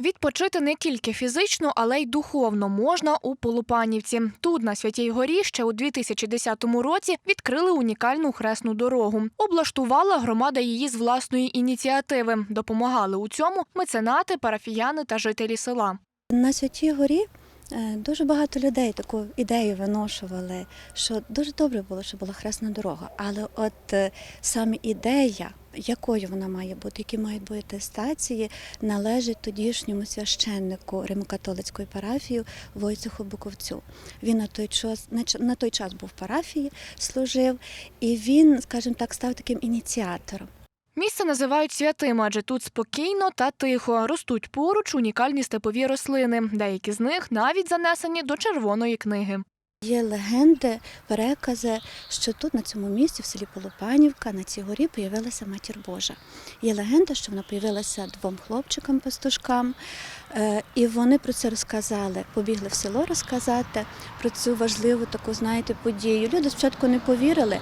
Відпочити не тільки фізично, але й духовно можна у Полупанівці. Тут, на Святій Горі, ще у 2010 році відкрили унікальну хресну дорогу. Облаштувала громада її з власної ініціативи. Допомагали у цьому меценати, парафіяни та жителі села. На Святій Горі дуже багато людей таку ідею виношували, що дуже добре було, що була хресна дорога. Але от е, саме ідея, якою вона має бути, які мають бути стації, належить тодішньому священнику Римокатолицької парафії Войцеху Буковцю. Він на той час на той час був в парафії, служив, і він, скажімо так, став таким ініціатором. Місце називають святим, адже тут спокійно та тихо. Ростуть поруч унікальні степові рослини. Деякі з них навіть занесені до червоної книги. Є легенди, перекази, що тут, на цьому місці, в селі Полупанівка, на цій горі появилася матір Божа. Є легенда, що вона появилася двом хлопчикам-пастушкам, е, і вони про це розказали. Побігли в село розказати про цю важливу таку, знаєте, подію. Люди спочатку не повірили.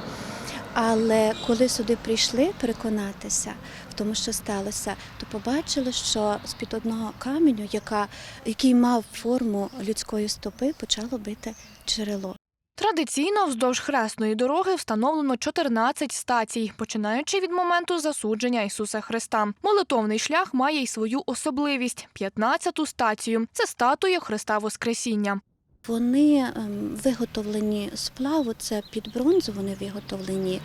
Але коли сюди прийшли переконатися в тому, що сталося, то побачили, що з-під одного каменю, яка, який мав форму людської стопи, почало бити джерело. Традиційно вздовж хресної дороги встановлено 14 стацій, починаючи від моменту засудження Ісуса Христа. Молитовний шлях має й свою особливість 15-ту стацію. Це статуя Христа Воскресіння. Вони ем, виготовлені з плаву, це під бронзу вони виготовлені.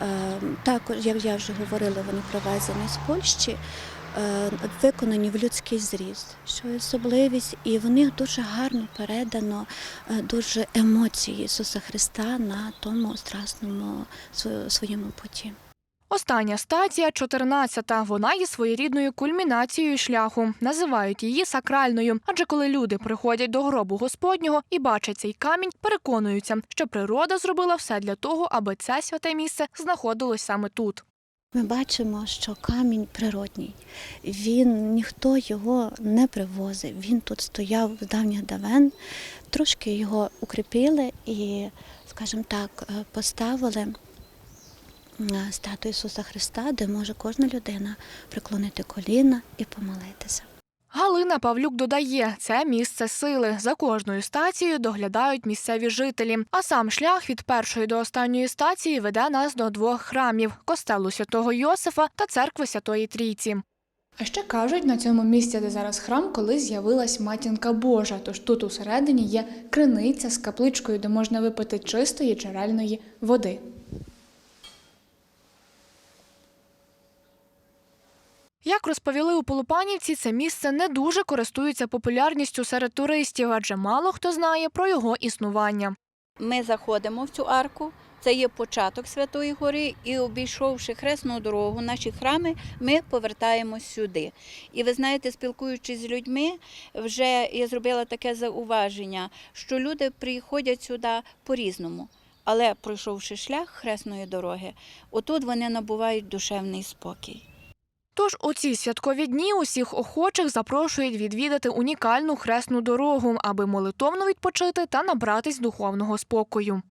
Ем, Також, як я вже говорила, вони привезені з Польщі, е, виконані в людський зріст, що особливість, і в них дуже гарно передано е, дуже емоції Ісуса Христа на тому страсному своєму путі. Остання стація 14-та. Вона є своєрідною кульмінацією шляху. Називають її сакральною. Адже коли люди приходять до гробу Господнього і бачать цей камінь, переконуються, що природа зробила все для того, аби це святе місце знаходилось саме тут. Ми бачимо, що камінь природній. Він ніхто його не привозив. Він тут стояв з давніх давен. Трошки його укріпили і, скажімо так, е, поставили статую Ісуса Христа, де може кожна людина приклонити коліна і помолитися. Галина Павлюк додає, це місце сили. За кожною стацією доглядають місцеві жителі. А сам шлях від першої до останньої стації веде нас до двох храмів костелу святого Йосифа та церкви Святої Трійці. А ще кажуть, на цьому місці, де зараз храм, колись з'явилась матінка Божа. Тож тут усередині є криниця з капличкою, де можна випити чистої джерельної води. Як розповіли у Полупанівці, це місце не дуже користується популярністю серед туристів, адже мало хто знає про його існування. Ми заходимо в цю арку. Це є початок Святої Гори, і обійшовши хресну дорогу, наші храми, ми повертаємось сюди. І ви знаєте, спілкуючись з людьми, вже я зробила таке зауваження, що люди приходять сюди по-різному. Але пройшовши шлях хресної дороги, отут вони набувають душевний спокій. Тож у ці святкові дні усіх охочих запрошують відвідати унікальну хресну дорогу, аби молитовно відпочити та набратись духовного спокою.